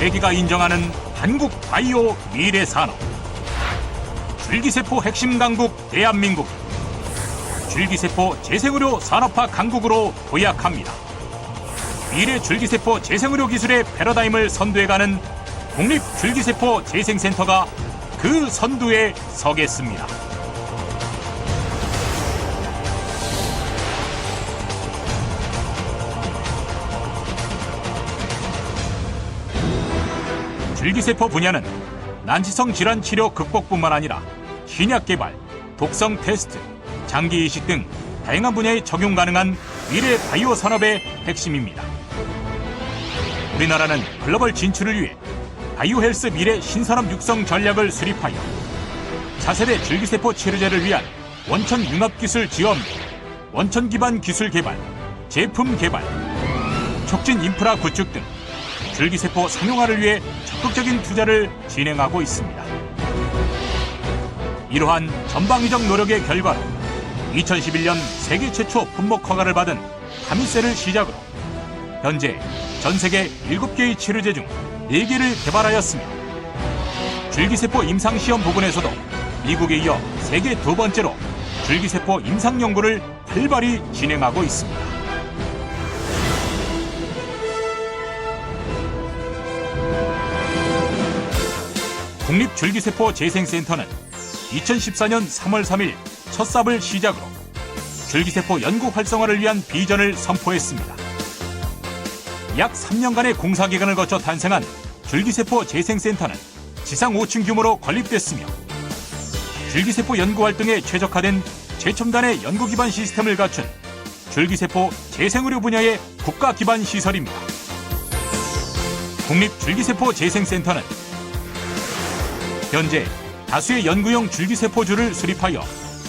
세계가 인정하는 한국 바이오 미래 산업. 줄기세포 핵심 강국 대한민국. 줄기세포 재생의료 산업화 강국으로 도약합니다. 미래 줄기세포 재생의료 기술의 패러다임을 선도해가는 국립 줄기세포 재생센터가 그 선두에 서겠습니다. 줄기세포 분야는 난치성 질환 치료 극복뿐만 아니라 신약 개발, 독성 테스트, 장기 이식 등 다양한 분야에 적용 가능한 미래 바이오 산업의 핵심입니다. 우리나라는 글로벌 진출을 위해 바이오 헬스 미래 신산업 육성 전략을 수립하여 차세대 줄기세포 치료제를 위한 원천 융합 기술 지원, 원천 기반 기술 개발, 제품 개발, 촉진 인프라 구축 등 줄기세포 상용화를 위해 적극적인 투자를 진행하고 있습니다. 이러한 전방위적 노력의 결과로 2011년 세계 최초 품목 허가를 받은 타미셀을 시작으로 현재 전 세계 7개의 치료제 중 4개를 개발하였으며 줄기세포 임상시험 부분에서도 미국에 이어 세계 두 번째로 줄기세포 임상 연구를 활발히 진행하고 있습니다. 국립줄기세포 재생센터는 2014년 3월 3일 첫 삽을 시작으로 줄기세포 연구 활성화를 위한 비전을 선포했습니다. 약 3년간의 공사 기간을 거쳐 탄생한 줄기세포 재생센터는 지상 5층 규모로 건립됐으며 줄기세포 연구 활동에 최적화된 최첨단의 연구 기반 시스템을 갖춘 줄기세포 재생의료 분야의 국가 기반 시설입니다. 국립줄기세포 재생센터는 현재 다수의 연구용 줄기세포주를 수립하여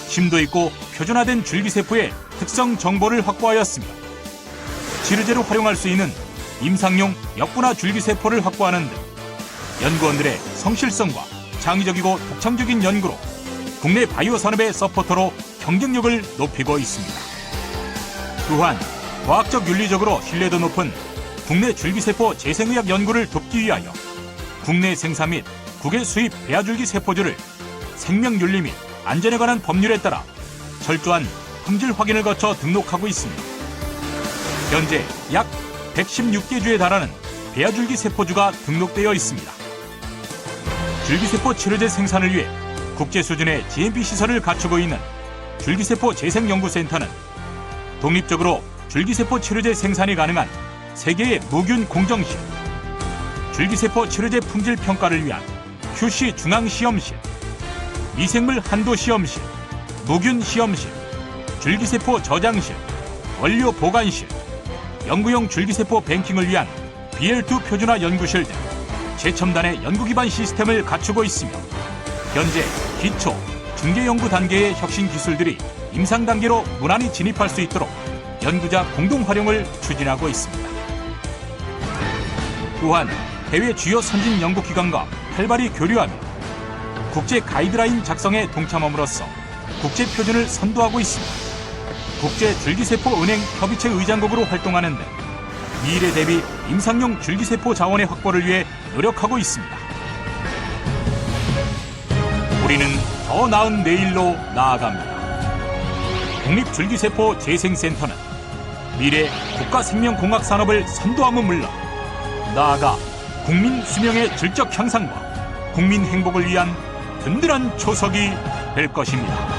심도 있고 표준화된 줄기세포의 특성 정보를 확보하였으며 치료제로 활용할 수 있는 임상용 역분화 줄기세포를 확보하는 등 연구원들의 성실성과 창의적이고 독창적인 연구로 국내 바이오 산업의 서포터로 경쟁력을 높이고 있습니다. 또한 과학적 윤리적으로 신뢰도 높은 국내 줄기세포 재생의학 연구를 돕기 위하여 국내 생산 및 국외 수입 배아줄기 세포주를 생명윤리 및 안전에 관한 법률에 따라 철저한 품질 확인을 거쳐 등록하고 있습니다. 현재 약 116개 주에 달하는 배아줄기 세포주가 등록되어 있습니다. 줄기세포 치료제 생산을 위해 국제 수준의 GMP 시설을 갖추고 있는 줄기세포 재생연구센터는 독립적으로 줄기세포 치료제 생산이 가능한 세계의 무균 공정실, 줄기세포 치료제 품질 평가를 위한 QC 중앙시험실, 미생물 한도 시험실, 무균 시험실, 줄기세포 저장실, 원료 보관실, 연구용 줄기세포 뱅킹을 위한 BL2 표준화 연구실 등 최첨단의 연구 기반 시스템을 갖추고 있으며 현재 기초, 중개 연구 단계의 혁신 기술들이 임상 단계로 무난히 진입할 수 있도록 연구자 공동 활용을 추진하고 있습니다. 또한 해외 주요 선진 연구기관과 활발히 교류하며 국제 가이드라인 작성에 동참함으로써 국제 표준을 선도하고 있습니다. 국제 줄기세포 은행 협의체 의장국으로 활동하는 등 미래 대비 임상용 줄기세포 자원의 확보를 위해 노력하고 있습니다. 우리는 더 나은 내일로 나아갑니다. 국립줄기세포 재생센터는 미래 국가생명공학 산업을 선도함은 물론 나아가 국민 수명의 질적 향상과 국민 행복을 위한 든든한 초석이 될 것입니다.